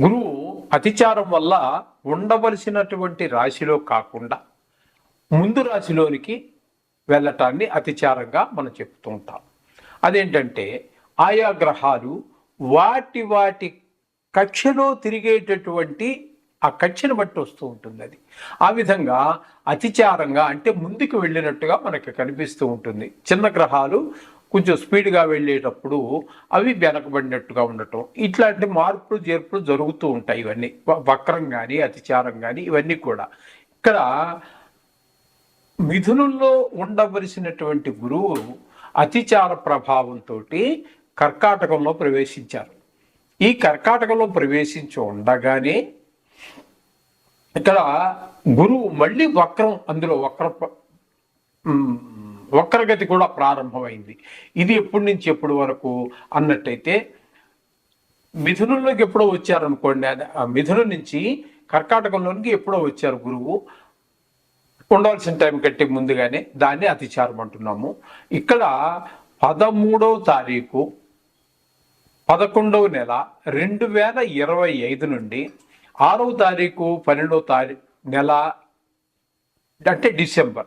గురువు అతిచారం వల్ల ఉండవలసినటువంటి రాశిలో కాకుండా ముందు రాశిలోనికి వెళ్ళటాన్ని అతిచారంగా మనం చెప్తూ ఉంటాం. అదేంటంటే ఆయా గ్రహాలు వాటి వాటి కక్షలో తిరిగేటటువంటి ఆ కక్షను బట్టి వస్తూ ఉంటుంది అది. ఆ విధంగా అతిచారంగా అంటే ముందుకు వెళ్ళినట్టుగా మనకి కనిపిస్తూ ఉంటుంది. చిన్న గ్రహాలు కొంచెం స్పీడ్గా వెళ్ళేటప్పుడు అవి వెనకబడినట్టుగా ఉండటం. ఇట్లాంటి మార్పులు చేర్పులు జరుగుతూ ఉంటాయి ఇవన్నీ. వ- వక్రం కానీ అతిచారం కానీ ఇవన్నీ కూడా. ఇక్కడ మిథునుల్లో ఉండవలసినటువంటి గురువు అతిచార ప్రభావంతో కర్కాటకంలో ప్రవేశించారు. ఈ కర్కాటకంలో ప్రవేశించి ఉండగానే ఇక్కడ గురువు మళ్ళీ వక్రం అందులో వక్ర వక్రగతి కూడా ప్రారంభమైంది. ఇది ఎప్పటి నుంచి ఎప్పటి వరకు అన్నట్టయితే మిథునంలోకి ఎప్పుడో వచ్చారనుకోండి అది ఆ మిథునం నుంచి కర్కాటకంలోనికి ఎప్పుడో వచ్చారు గురువు. ఉండవలసిన టైం కట్టి ముందుగానే దాన్ని అతిచారం అంటున్నాము. ఇక్కడ పదమూడవ తారీఖు పదకొండవ నెల రెండు వేల ఇరవై ఐదు నుండి ఆరవ తారీఖు పన్నెండవ తారీఖు నెల అంటే డిసెంబర్.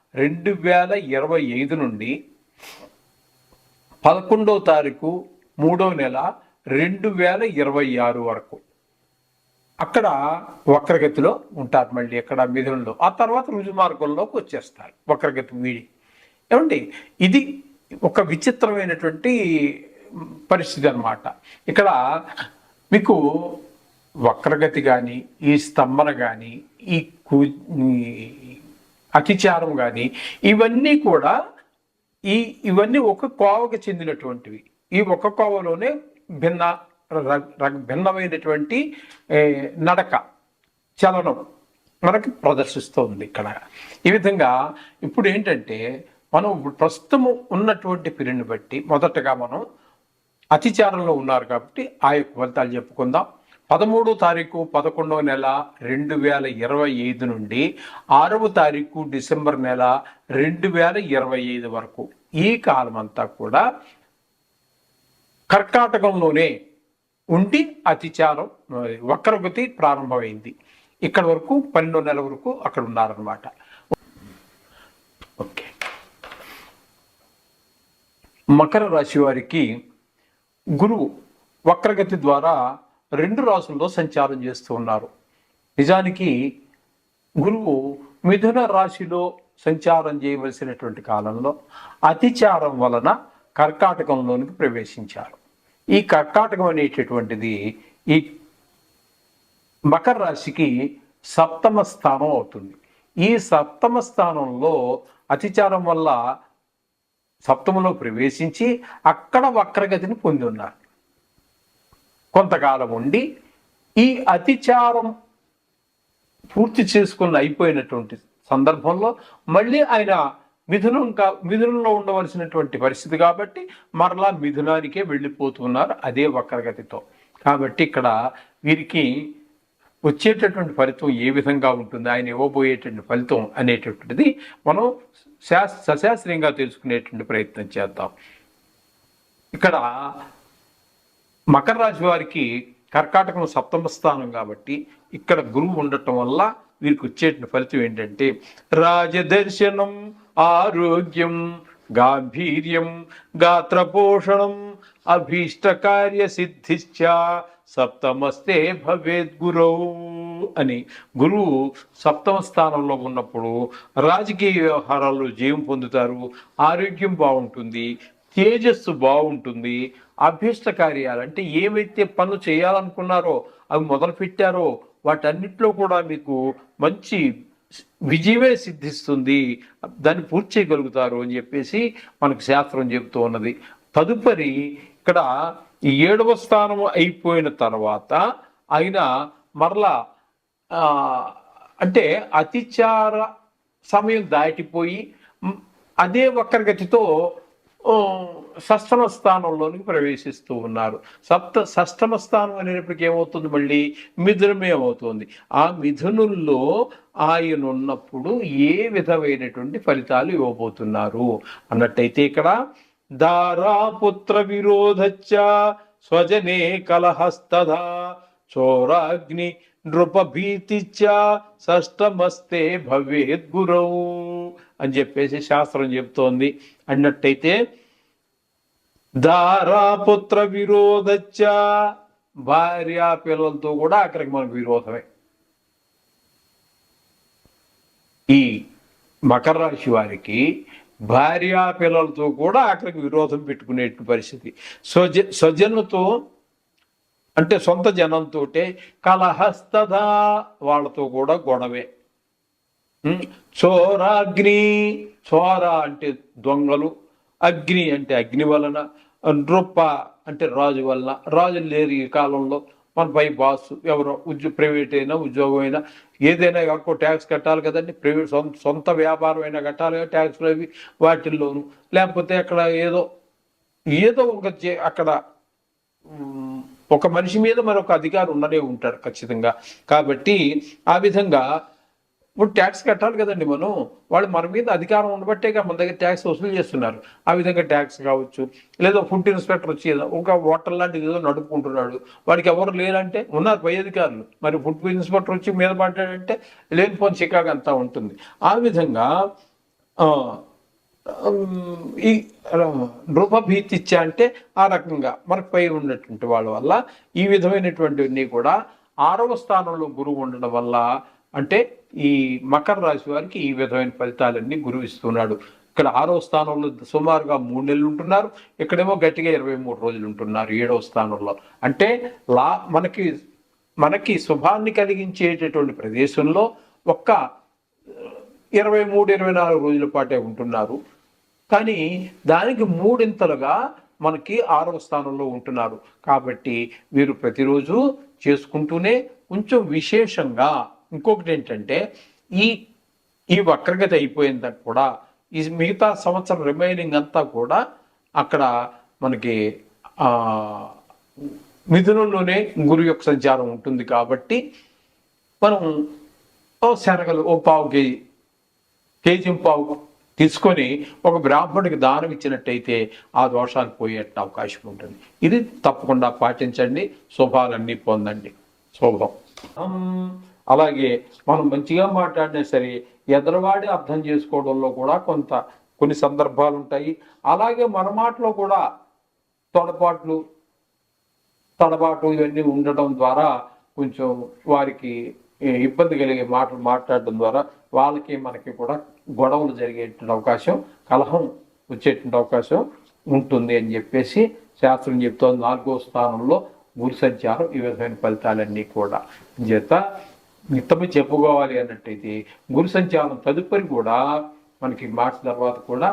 రెండు వేల ఇరవై ఐదు నుండి పదకొండవ తారీఖు మూడవ నెల రెండు వేల ఇరవై ఆరు వరకు. అక్కడ వక్రగతిలో ఉంటారు మళ్ళీ అక్కడ మిథునంలో. ఆ తర్వాత రుజు మార్గంలోకి వచ్చేస్తారు వక్రగతి వీడి. ఏమండి? ఇది ఒక విచిత్రమైనటువంటి పరిస్థితి అన్నమాట. ఇక్కడ మీకు వక్రగతి కానీ ఈ స్తంభన కానీ ఈ కూ ఈ అతిచారం కానీ ఇవన్నీ కూడా ఈ ఇవన్నీ ఒక కోవకు చెందినటువంటివి. ఈ ఒక కోవలోనే భిన్న ర- ర- భిన్నమైనటువంటి నడక చలనం మనకి ప్రదర్శిస్తోంది ఇక్కడ. ఈ విధంగా ఇప్పుడు ఏంటంటే మనం ఇప్పుడు ప్రస్తుతము ఉన్నటువంటి పీరియడ్ని బట్టి మొదటగా మనం అతిచారంలో ఉన్నారు కాబట్టి ఆ యొక్క ఫలితాలు చెప్పుకుందాం. పదమూడో తారీఖు పదకొండవ నెల రెండు వేల ఇరవై ఐదు నుండి ఆరవ తారీఖు డిసెంబర్ నెల రెండు వేల ఇరవై ఐదు వరకు. ఈ కాలం అంతా కూడా కర్కాటకంలోనే ఉండి అతిచారం వక్రగతి ప్రారంభమైంది. ఇక్కడ వరకు పన్నెండో నెల వరకు అక్కడ ఉన్నారనమాట ఓకే. మకర రాశి వారికి గురువు వక్రగతి ద్వారా రెండు రాసుల్లో సంచారం చేస్తూ ఉన్నారు. నిజానికి గురువు మిథున రాశిలో సంచారం చేయవలసినటువంటి కాలంలో అతిచారం వలన కర్కాటకంలోనికి ప్రవేశించారు. ఈ కర్కాటకం అనేటటువంటిది ఈ మకర రాశికి సప్తమ స్థానం అవుతుంది. ఈ సప్తమ స్థానంలో అతిచారం వల్ల సప్తమంలో ప్రవేశించి అక్కడ వక్రగతిని పొంది ఉన్నారు. కొంతకాలం ఉండి ఈ అతిచారం పూర్తి చేసుకుని అయిపోయినటువంటి సందర్భంలో మళ్ళీ ఆయన మిథునం కా మిథునంలో ఉండవలసినటువంటి పరిస్థితి కాబట్టి మరలా మిథునానికే వెళ్ళిపోతున్నారు అదే వక్రగతితో. కాబట్టి ఇక్కడ వీరికి వచ్చేటటువంటి ఫలితం ఏ విధంగా ఉంటుంది ఆయన ఇవ్వబోయేటువంటి ఫలితం అనేటటువంటిది మనం శాస్ సశాస్త్రీయంగా తెలుసుకునేటువంటి ప్రయత్నం చేద్దాం. ఇక్కడ మకర రాశి వారికి కర్కాటకం సప్తమ స్థానం కాబట్టి ఇక్కడ గురువు ఉండటం వల్ల వీరికి వచ్చేటువంటి ఫలితం ఏంటంటే రాజదర్శనం ఆరోగ్యం గాంభీర్యం గాత్రపోషణం అభీష్ట కార్య సిద్ధిశ్చ సప్తమస్తే భవేద్ గురవు అని గురువు సప్తమ స్థానంలో ఉన్నప్పుడు రాజకీయ వ్యవహారాల్లో జయం పొందుతారు ఆరోగ్యం బాగుంటుంది తేజస్సు బాగుంటుంది అభ్యష్ట కార్యాలు అంటే ఏవైతే పనులు చేయాలనుకున్నారో అవి మొదలు పెట్టారో వాటన్నిటిలో కూడా మీకు మంచి విజయమే సిద్ధిస్తుంది. దాన్ని పూర్తి చేయగలుగుతారు అని చెప్పేసి మనకు శాస్త్రం చెబుతూ ఉన్నది. తదుపరి ఇక్కడ ఈ ఏడవ స్థానం అయిపోయిన తర్వాత ఆయన మరలా అంటే అతిచార సమయం దాటిపోయి అదే వక్రగతితో షష్టమ స్థానంలోనికి ప్రవేశిస్తూ ఉన్నారు. సప్త షష్టమ స్థానం అనేటప్పటికి ఏమవుతుంది మళ్ళీ? మిథునమే అవుతుంది. ఆ మిథునుల్లో ఆయన ఉన్నప్పుడు ఏ విధమైనటువంటి ఫలితాలు ఇవ్వబోతున్నారు? అన్నట్టయితే ఇక్కడ దారాపుత్ర విరోధచ్చ స్వజనే కలహస్తదా చోరాగ్ని నృపభీతిచ్చ షష్టమస్తే భవేద్గురవు అని చెప్పేసి శాస్త్రం చెప్తోంది. అన్నట్టయితే దారాపుత్ర విరోధచ్చ భార్య పిల్లలతో కూడా అక్కడికి మనకు విరోధమే. ఈ మకర రాశి వారికి భార్యా పిల్లలతో కూడా అక్కడికి విరోధం పెట్టుకునే పరిస్థితి. స్వజ స్వజనులతో అంటే సొంత జనంతో కలహస్తదా వాళ్ళతో కూడా గొడవే. చోరాగ్ని చోర అంటే దొంగలు అగ్ని అంటే అగ్ని వలన నృప్ప అంటే రాజు వలన. రాజులు లేరు ఈ కాలంలో. మన పై బాస్ ఎవరో ఉద్యోగ ప్రైవేట్ అయినా ఉద్యోగం అయినా ఏదైనా ఎక్కువ ట్యాక్స్ కట్టాలి కదండి. ప్రైవేట్ సొంత సొంత వ్యాపారం అయినా కట్టాలి కదా ట్యాక్స్లు అవి వాటిల్లోను. లేకపోతే అక్కడ ఏదో ఏదో ఒక చే- అక్కడ ఒక మనిషి మీద మరొక అధికారి ఉండనే ఉంటారు ఖచ్చితంగా. కాబట్టి ఆ విధంగా ఇప్పుడు ట్యాక్స్ కట్టాలి కదండి మనం. వాళ్ళు మన మీద అధికారం ఉండబట్టే మన దగ్గర ట్యాక్స్ వసూలు చేస్తున్నారు. ఆ విధంగా ట్యాక్స్ కావచ్చు లేదా ఫుడ్ ఇన్స్పెక్టర్ వచ్చి ఒక హోటల్ లాంటిది ఏదో నడుపుకుంటున్నాడు. వాడికి ఎవరు లేరంటే ఉన్నారు పై అధికారులు. మరి ఫుడ్ ఇన్స్పెక్టర్ వచ్చి మీద పడ్డాడంటే లేనిపోని చికాకు అంతా ఉంటుంది. ఆ విధంగా ఈ రూపభీతి ఇచ్చా అంటే ఆ రకంగా మనకు పై ఉన్నటువంటి వాళ్ళ వల్ల ఈ విధమైనటువంటివన్నీ కూడా ఆరవ స్థానంలో గురువు ఉండడం వల్ల అంటే ఈ మకర రాశి వారికి ఈ విధమైన ఫలితాలన్నీ గురువు ఇస్తున్నాడు. ఇక్కడ ఆరవ స్థానంలో సుమారుగా మూడు నెలలు ఉంటున్నారు. ఇక్కడేమో గట్టిగా ఇరవై మూడు రోజులు ఉంటున్నారు ఏడవ స్థానంలో. అంటే లా మనకి మనకి శుభాన్ని కలిగించేటటువంటి ప్రదేశంలో ఒక్క ఇరవై మూడు ఇరవై నాలుగు రోజుల పాటే ఉంటున్నారు. కానీ దానికి మూడింతలుగా మనకి ఆరవ స్థానంలో ఉంటున్నారు. కాబట్టి వీరు ప్రతిరోజు చేసుకుంటూనే కొంచెం విశేషంగా ఇంకొకటి ఏంటంటే ఈ ఈ వక్రగతి అయిపోయిందా కూడా ఈ మిగతా సంవత్సరం రిమైనింగ్ అంతా కూడా అక్కడ మనకి మిథునంలోనే గురు యొక్క సంచారం ఉంటుంది కాబట్టి మనం ఓ శనగలు ఓ పావు కేజీ కేజీ పావు తీసుకొని ఒక బ్రాహ్మణుడికి దానం ఇచ్చినట్టయితే ఆ దోషాలు పోయేట అవకాశం ఉంటుంది. ఇది తప్పకుండా పాటించండి. శుభాలన్నీ పొందండి. శుభం. అలాగే మనం మంచిగా మాట్లాడినా సరే ఎదరవాడి అర్థం చేసుకోవడంలో కూడా కొంత కొన్ని సందర్భాలు ఉంటాయి. అలాగే మన మాటలో కూడా తొడపాట్లు తడబాటు ఇవన్నీ ఉండటం ద్వారా కొంచెం వారికి ఇబ్బంది కలిగే మాటలు మాట్లాడడం ద్వారా వాళ్ళకి మనకి కూడా గొడవలు జరిగేటువంటి అవకాశం కలహం వచ్చేటువంటి అవకాశం ఉంటుంది అని చెప్పేసి శాస్త్రం చెప్తోంది. నాలుగో స్థానంలో గురు సంచారం ఈ విధమైన ఫలితాలన్నీ కూడా. చేత మిత్తము చెప్పుకోవాలి అన్నట్టయితే గురు సంచారం తదుపరి కూడా మనకి మార్చి తర్వాత కూడా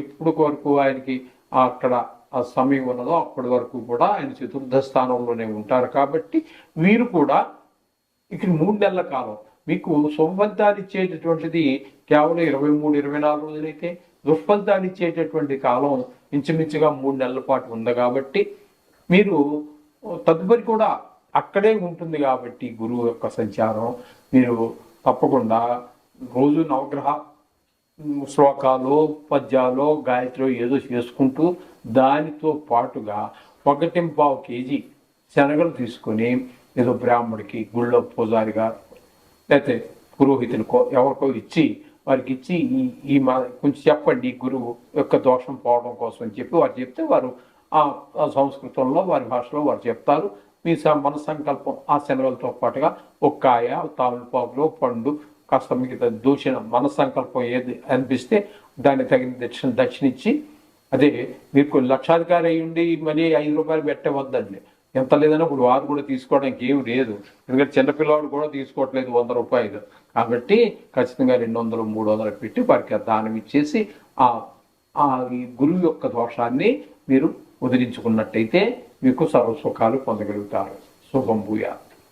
ఎప్పుడు వరకు ఆయనకి అక్కడ ఆ సమయం ఉన్నదో అప్పటి వరకు కూడా ఆయన చతుర్థ స్థానంలోనే ఉంటారు. కాబట్టి వీరు కూడా ఇక్కడ మూడు నెలల కాలం మీకు సుఫలితాన్ని ఇచ్చేటటువంటిది కేవలం ఇరవై మూడు ఇరవై నాలుగు రోజులైతే దుష్ఫలితాన్ని ఇచ్చేటటువంటి కాలం ఇంచుమించుగా మూడు నెలల పాటు ఉంది. కాబట్టి మీరు తదుపరి కూడా అక్కడే ఉంటుంది కాబట్టి గురువు యొక్క సంచారం. మీరు తప్పకుండా రోజు నవగ్రహ శ్లోకాలు పద్యాలు గాయత్రి ఏదో చేసుకుంటూ దానితో పాటుగా ఒకటి పావు కేజీ శనగలు తీసుకొని ఏదో బ్రాహ్మడికి గుళ్ళో పూజారిగా లేకపోతే పురోహితునికో ఎవరికో ఇచ్చి వారికి ఇచ్చి ఈ ఈ మా కొంచెం చెప్పండి గురువు యొక్క దోషం పోవడం కోసం అని చెప్పి వారు చెప్తే వారు ఆ సంస్కృతంలో వారి భాషలో వారు చెప్తారు. మీ స- మన సంకల్పం ఆ శనగలతో పాటుగా ఒక్కాయ తామలపాకులు పండు కాస్త మిగతా దూషణ మన సంకల్పం ఏది అనిపిస్తే దాన్ని తగిన దక్షిణ దక్షిణ ఇచ్చి అదే మీరు లక్షాధికారి అయ్యుండి ఉండి ఐదు రూపాయలు పెట్టవద్దండి. ఎంత లేదన్నా ఇప్పుడు వారు కూడా తీసుకోవడానికి ఏమి లేదు. ఎందుకంటే చిన్నపిల్లవాడు కూడా తీసుకోవట్లేదు వంద రూపాయలు. కాబట్టి ఖచ్చితంగా రెండు వందలు మూడు వందలు పెట్టి వారికి దానం ఇచ్చేసి ఆ ఆ ఈ గురువు యొక్క దోషాన్ని మీరు వదిలించుకున్నట్టయితే మీకు సర్వసుఖాలు పొందగలుగుతారు. శుభంభూయా